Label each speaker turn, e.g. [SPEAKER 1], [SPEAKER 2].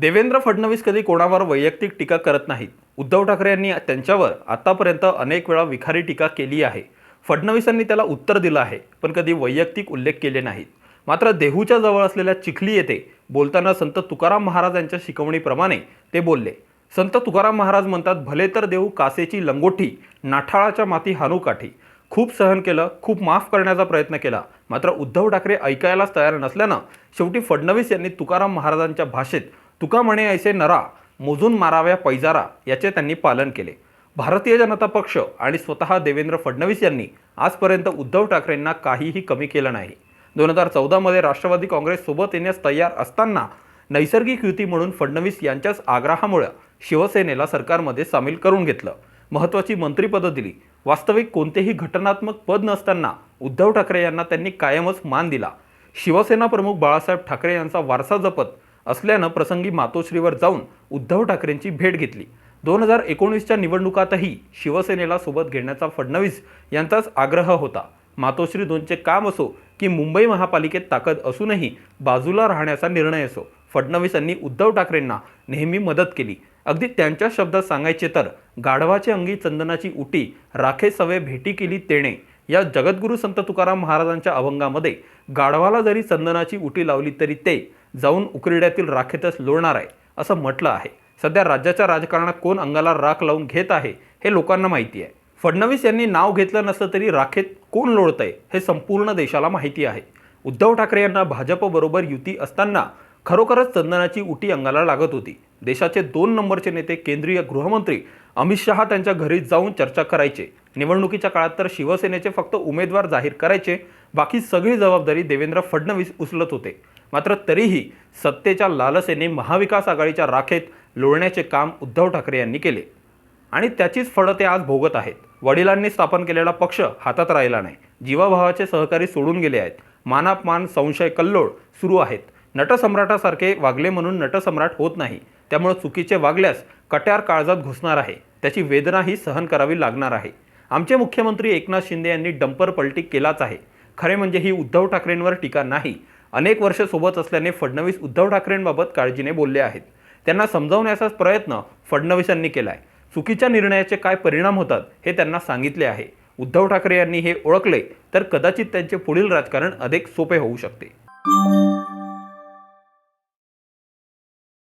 [SPEAKER 1] देवेंद्र फडणवीस कधी कोणावर वैयक्तिक टीका करत नाहीत. उद्धव ठाकरे यांनी त्यांच्यावर आतापर्यंत अनेक वेळा विखारी टीका केली आहे. फडणवीसांनी त्याला उत्तर दिलं आहे पण कधी वैयक्तिक उल्लेख केले नाहीत. मात्र देहूच्या जवळ असलेल्या चिखली येथे बोलताना संत तुकाराम महाराज यांच्या शिकवणीप्रमाणे ते बोलले संत तुकाराम महाराज म्हणतात भले तर देऊ कासेची लंगोठी नाठाळाच्या माती हानूकाठी खूप सहन केलं खूप माफ करण्याचा प्रयत्न केला. मात्र उद्धव ठाकरे ऐकायलाच तयार नसल्यानं शेवटी फडणवीस यांनी तुकाराम महाराजांच्या भाषेत तुका म्हणे ऐसे नरा मोजून माराव्या पैजारा याचे त्यांनी पालन केले. भारतीय जनता पक्ष आणि स्वतः देवेंद्र फडणवीस यांनी आजपर्यंत उद्धव ठाकरेंना काहीही कमी केलं नाही. दोन हजार चौदामध्ये राष्ट्रवादी काँग्रेससोबत येण्यास तयार असताना नैसर्गिक युती म्हणून फडणवीस यांच्याच आग्रहामुळे शिवसेनेला सरकारमध्ये सामील करून घेतलं. महत्त्वाची मंत्रिपदं दिली. वास्तविक कोणतेही घटनात्मक पद नसताना उद्धव ठाकरे यांना त्यांनी कायमच मान दिला. शिवसेना प्रमुख बाळासाहेब ठाकरे यांचा वारसा जपत असल्यानं प्रसंगी मातोश्रीवर जाऊन उद्धव ठाकरेंची भेट घेतली. दोन हजार एकोणीसच्या निवडणुकातही शिवसेनेला सोबत घेण्याचा फडणवीस यांचाच आग्रह होता. मातोश्री दोनचे काम असो की मुंबई महापालिकेत ताकद असूनही बाजूला राहण्याचा निर्णय असो फडणवीसांनी उद्धव ठाकरेंना नेहमी मदत केली. अगदी त्यांच्या शब्दात सांगायचे तर गाढवाचे अंगी चंदनाची उटी राखे सवे भेटी केली तेणे. या जगद्गुरू संत तुकाराम महाराजांच्या अभंगामध्ये गाढवाला जरी चंदनाची उटी लावली तरी ते जाऊन उकरड्यातील राखेतच लोळणार आहे असं म्हटलं आहे. सध्या राज्याच्या राजकारणात कोण अंगाला राख लावून घेत आहे हे लोकांना माहिती आहे. फडणवीस यांनी नाव घेतलं नसलं तरी राखेत कोण लोळतंय हे संपूर्ण देशाला माहिती आहे. उद्धव ठाकरे यांना भाजपबरोबर युती असताना खरोखरच चंदनाची उटी अंगाला लागत होती. देशाचे दोन नंबरचे नेते केंद्रीय गृहमंत्री अमित शहा त्यांच्या घरी जाऊन चर्चा करायचे. निवडणुकीच्या काळात तर शिवसेनेचे फक्त उमेदवार जाहीर करायचे बाकी सगळी जबाबदारी देवेंद्र फडणवीस उचलत होते. मात्र तरीही सत्तेच्या लालसेने महाविकास आघाडीच्या राखेत लोळण्याचे काम उद्धव ठाकरे यांनी केले. आणि त्याचीच फळं ते आज भोगत आहेत. वडिलांनी स्थापन केलेला पक्ष हातात राहिला नाही. जीवाभावाचे सहकारी सोडून गेले आहेत. मानापमान संशय कल्लोळ सुरू आहेत. नटसम्राटासारखे वागले म्हणून नटसम्राट होत नाही. त्यामुळे चुकीचे वागल्यास कट्यार काळजात घुसणार आहे. त्याची वेदनाही सहन करावी लागणार आहे. आमचे मुख्यमंत्री एकनाथ शिंदे यांनी डंपर पलटी केलाच आहे. खरे म्हणजे ही उद्धव ठाकरेंवर टीका नाही. अनेक वर्ष सोबत असल्याने फडणवीस उद्धव ठाकरेंबाबत काळजीने बोलले आहेत. त्यांना समजावण्याचाच प्रयत्न फडणवीसांनी आहे चुकीच्या निर्णयाचे काय परिणाम होतात हे त्यांना सांगितले आहे. उद्धव ठाकरे यांनी हे ओळखले तर कदाचित त्यांचे पुढील राजकारण अधिक सोपे होऊ शकते.